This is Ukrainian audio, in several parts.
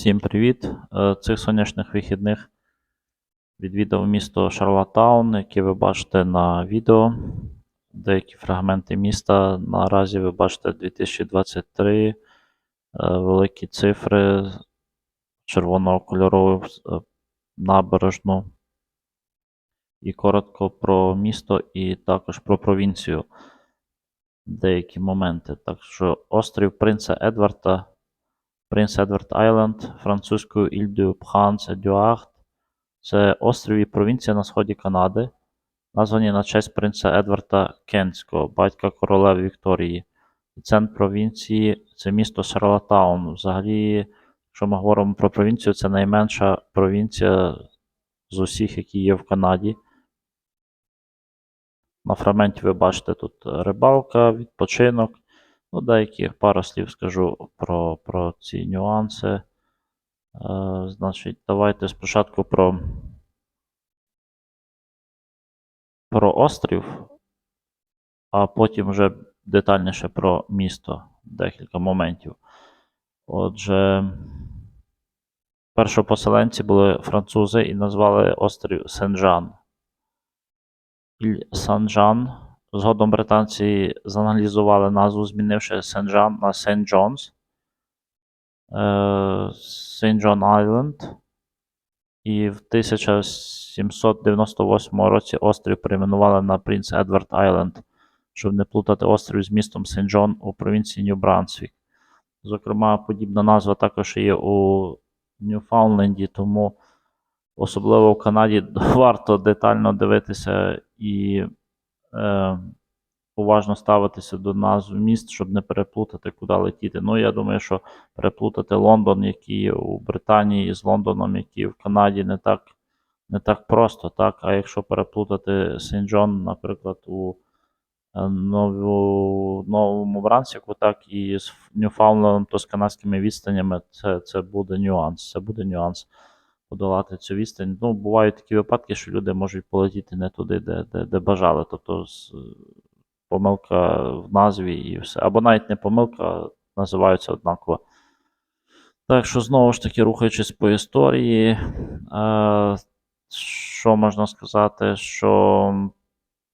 Всім привіт! Е, Цих сонячних вихідних відвідав місто Шарлатаун, яке ви бачите на відео. Деякі фрагменти міста. Наразі ви бачите 2023, е, великі цифри, червоного кольорову е, набережну. І коротко про місто і також про провінцію. Деякі моменти. Так що острів Принца Едварда. Принц Едвард Айленд, французькою Іль дю Пханс Едуард. Це острів і провінція на сході Канади, названі на честь принца Едварда Кентського, батька королеви Вікторії. Центр провінції це місто Шарлатаун. Взагалі, якщо ми говоримо про провінцію, це найменша провінція з усіх, які є в Канаді. На фрагменті ви бачите тут рибалка, відпочинок. Ну, деяких пару слів скажу про, про ці нюанси. Е, значить, давайте спочатку про, про острів, а потім вже детальніше про місто. Декілька моментів. Отже, першопоселенці були французи і назвали острів Сен-Жан. Іль Сан-Жан. Згодом британці заналізували назву, змінивши Сен-Жан на Сент-Джонс. Сент-Джон Айленд. І в 1798 році острів перейменували на Принц Едвард Айленд, щоб не плутати острів з містом Сент-Джон у провінції Нью-Брансвік. Зокрема, подібна назва також є у Ньюфаундленді, тому особливо в Канаді варто детально дивитися і е, уважно ставитися до назв міст, щоб не переплутати, куди летіти. Ну, я думаю, що переплутати Лондон, який у Британії, з Лондоном, який в Канаді, не так не так просто. так? А якщо переплутати Сен-Джон, наприклад, у е, Нову, Новому Брансіку, так і з Ньюфаунлендом, то з канадськими відстанями, це, це буде нюанс. Це буде нюанс подолати цю відстань. Ну, бувають такі випадки, що люди можуть полетіти не туди, де де, де бажали. Тобто помилка в назві і все. Або навіть не помилка, називаються однаково. Так що, знову ж таки, рухаючись по історії, е, що можна сказати, що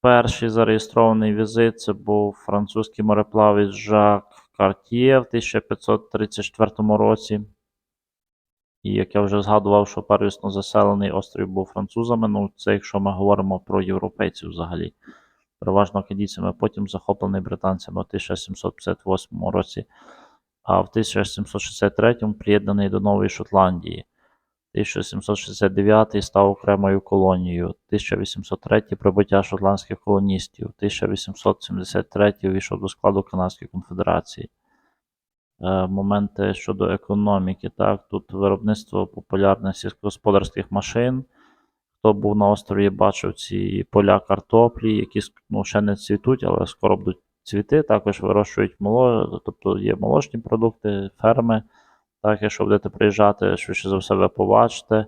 перший зареєстрований візит це був французький мореплавець Жак Картіє в 1534 році. І як я вже згадував, що первісно заселений острів був французами, ну це якщо ми говоримо про європейців взагалі, переважно канадійцями, потім захоплений британцями у 1758 році, а в 1763 приєднаний до Нової Шотландії. 1769 став окремою колонією, 1803 прибуття шотландських колоністів, 1873 увійшов до складу Канадської конфедерації. Е, моменти щодо економіки. Так, Тут виробництво популярних сільськогосподарських машин. Хто був на острові, бачив ці поля картоплі, які ну, ще не цвітуть, але скоро будуть цвіти. Також вирощують моло, тобто є молочні продукти, ферми. Так, якщо будете приїжджати, швидше за все, ви побачите.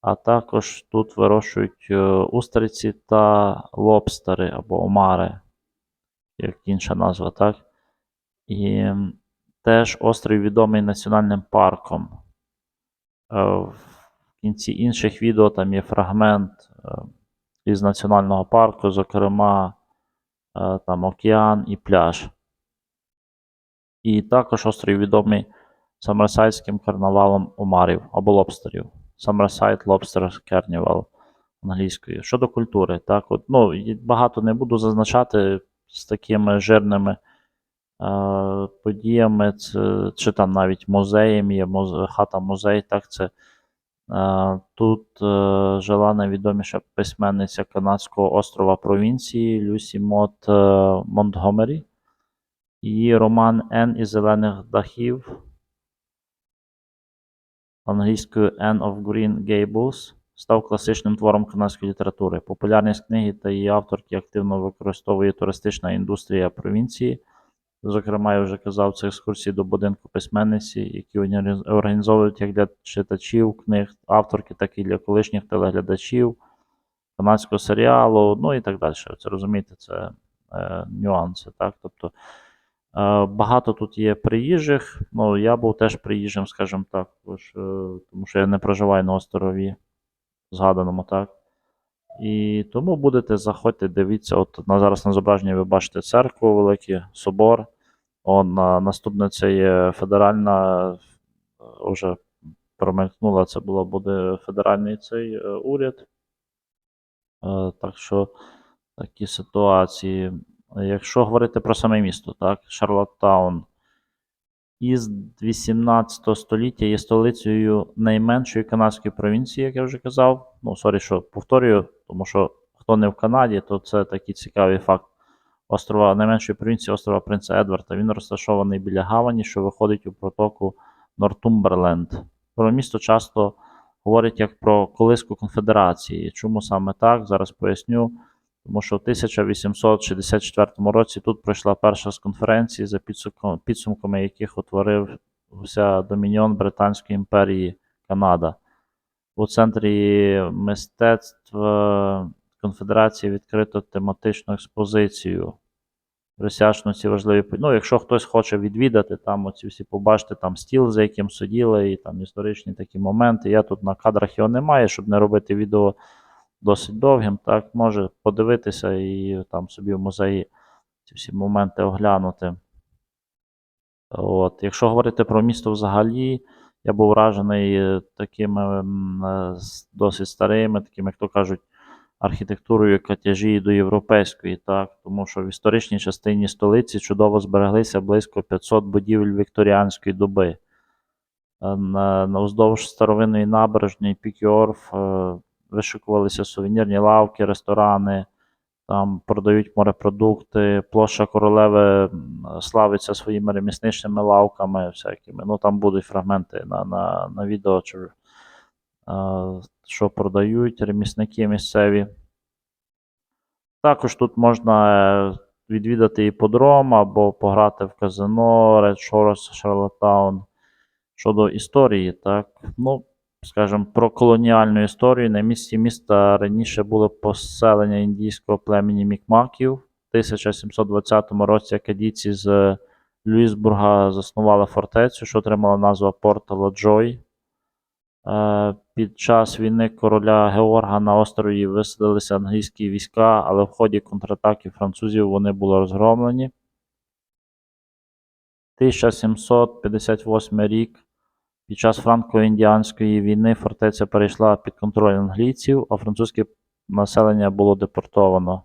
А також тут вирощують е, устриці та лобстери або омари, як інша назва, так? І Теж острів відомий національним парком. Е, в кінці інших відео там є фрагмент е, із національного парку, зокрема, е, там океан і пляж. І також острів відомий Самерсайдським карнавалом омарів або лобстерів. Summerside Lobster Carnival англійською. Щодо культури, так, от, ну, багато не буду зазначати з такими жирними подіями, це, чи там навіть музеєм є хата музей. так це Тут е, жила найвідоміша письменниця Канадського острова провінції Люсі Мот е, Монтгомері. Її роман Ен із зелених дахів англійською Anne of Green Gables став класичним твором канадської літератури. Популярність книги та її авторки активно використовує туристична індустрія провінції. Зокрема, я вже казав, це екскурсії до будинку письменниці, які організовують як для читачів книг, авторки, так і для колишніх телеглядачів, канадського серіалу, ну і так далі. Це розумієте, це е, нюанси. так, тобто Е, Багато тут є приїжджих. Ну, я був теж приїжджим, скажімо так, тому що я не проживаю на острові згаданому, так. І тому будете заходьте, дивіться, от на, зараз на зображенні ви бачите церкву великий, собор. Он, наступне це є федеральна, е, вже промелькнула, це було буде федеральний цей е, уряд. Е, Так що такі ситуації. Якщо говорити про саме місто, так, Шарлоттаун із 18 століття є столицею найменшої канадської провінції, як я вже казав. Ну, сорі, що повторюю, тому що хто не в Канаді, то це такий цікавий факт. Острова, найменшої провінції острова Принца Едварда. Він розташований біля Гавані, що виходить у протоку Нортумберленд. Про місто часто говорять як про колиску конфедерації. Чому саме так? Зараз поясню. Тому що в 1864 році тут пройшла перша з конференцій, за підсумком- підсумками яких утворився домініон Британської імперії Канада. У центрі мистецтв е, конфедерації відкрито тематичну експозицію. Присвячено ці важливі. Ну, якщо хтось хоче відвідати, там оці всі побачити там стіл, за яким сиділи, і там історичні такі моменти. Я тут на кадрах його немає, щоб не робити відео досить довгим, так, може подивитися і там собі в музеї ці всі моменти оглянути. От. Якщо говорити про місто взагалі, я був вражений е, такими е, досить старими, такими, як то кажуть, архітектурою, яка тяжіє до європейської, так, тому що в історичній частині столиці чудово збереглися близько 500 будівель вікторіанської доби. Е, На, на уздовж старовинної набережної Пікіорф е, вишикувалися сувенірні лавки, ресторани, там продають морепродукти, площа королеви славиться своїми ремісничними лавками всякими. Ну там будуть фрагменти на, на, на відео, чи, е, що продають ремісники місцеві. Також тут можна е, відвідати іподром або пограти в казино, Red Shores, Charlottetown. Щодо історії, так, ну, скажімо, про колоніальну історію. На місці міста раніше було поселення індійського племені Мікмаків. В 1720 році акадійці з Люїсбурга заснували фортецю, що отримала назву Порта Ладжой. Під час війни короля Георга на острові висадилися англійські війська, але в ході контратаки французів вони були розгромлені. 1758 рік. Під час франко-індіанської війни фортеця перейшла під контроль англійців, а французьке населення було депортовано.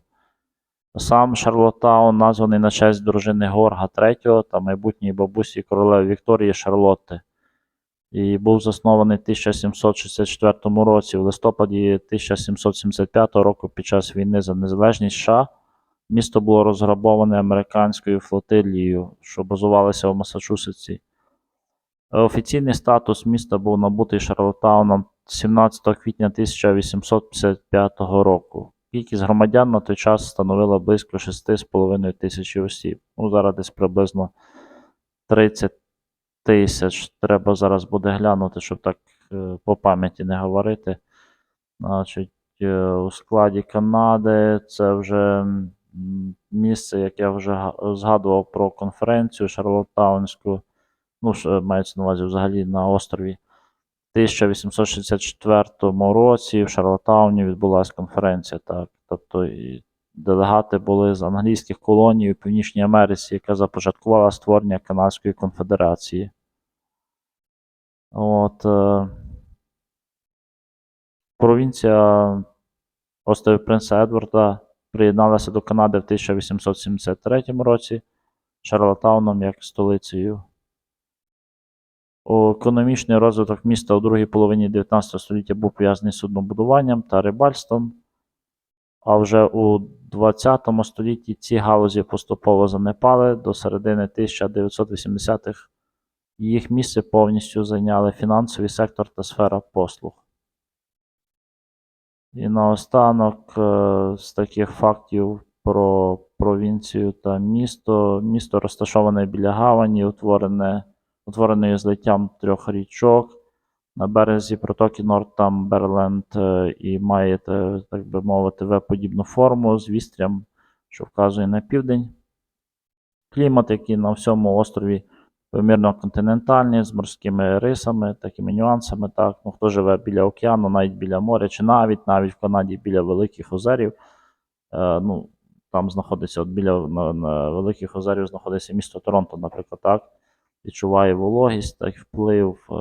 Сам Шарлоттаун названий на честь дружини Горга III та майбутньої бабусі королеви Вікторії Шарлотти. І був заснований в 1764 році. В листопаді 1775 року під час війни за незалежність США місто було розграбоване американською флотилією, що базувалася в Масачусетсі. Офіційний статус міста був набутий Шарлоттауном 17 квітня 1855 року. Кількість громадян на той час становила близько 6,5 тисяч осіб. Ну, зараз десь приблизно 30 тисяч. Треба зараз буде глянути, щоб так е, по пам'яті не говорити. Значить, е, у складі Канади це вже місце, як я вже згадував про конференцію Шарлоттаунську ну, мається на увазі взагалі на острові. В 1864 році в Шарлотауні відбулася конференція. Так. Тобто і делегати були з англійських колоній у Північній Америці, яка започаткувала створення Канадської конфедерації. От, е, провінція островів Принца Едварда приєдналася до Канади в 1873 році Шарлотауном як столицею. Економічний розвиток міста у другій половині 19 століття був пов'язаний з суднобудуванням та рибальством, а вже у 20 столітті ці галузі поступово занепали до середини 1980-х. Їх місце повністю зайняли фінансовий сектор та сфера послуг. І наостанок е, з таких фактів про провінцію та місто. Місто розташоване біля гавані, утворене, утворене злиттям трьох річок. На березі протоки Нортамберленд е, і має, так би мовити, В-подібну форму з вістрям, що вказує на південь. клімат, який на всьому острові помірно континентальний, з морськими рисами, такими нюансами. Так. Ну, хто живе біля океану, навіть біля моря, чи навіть навіть в Канаді біля Великих озерів. Е, ну, там знаходиться, от біля на, на Великих озерів знаходиться місто Торонто, наприклад, так. Відчуває вологість, так, вплив е,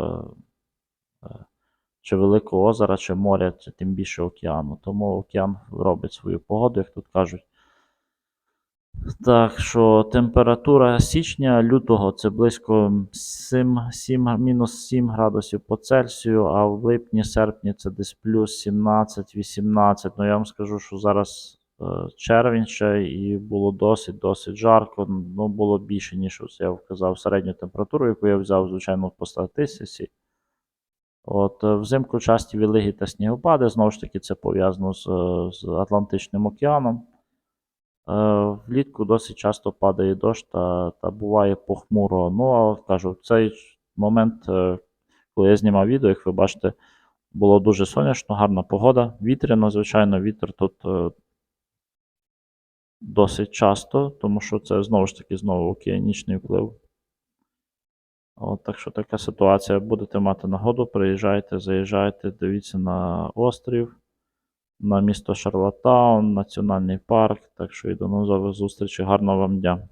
чи Великого озера, чи моря, чи тим більше океану. Тому океан робить свою погоду, як тут кажуть. Так що температура січня лютого це близько 7, 7, мінус 7 градусів по Цельсію, а в липні, серпні це десь плюс 17-18. Ну я вам скажу, що зараз е, червень ще і було досить досить жарко. Ну, було більше, ніж я вказав середню температуру, яку я взяв, звичайно, по статистиці. От, е, взимку часті вілиги та снігопади, знову ж таки, це пов'язано з, з Атлантичним океаном. Е, Влітку досить часто падає дощ та, та буває похмуро. Ну, а кажу, в цей момент, е, коли я знімав відео, як ви бачите, було дуже сонячно, гарна погода. Вітряно, звичайно, вітер тут досить часто, тому що це знову ж таки знову океанічний вплив. От, так що така ситуація. Будете мати нагоду, приїжджайте, заїжджайте, дивіться на острів, на місто Шарлатаун, національний парк. Так що і до нових зустрічей. Гарного вам дня!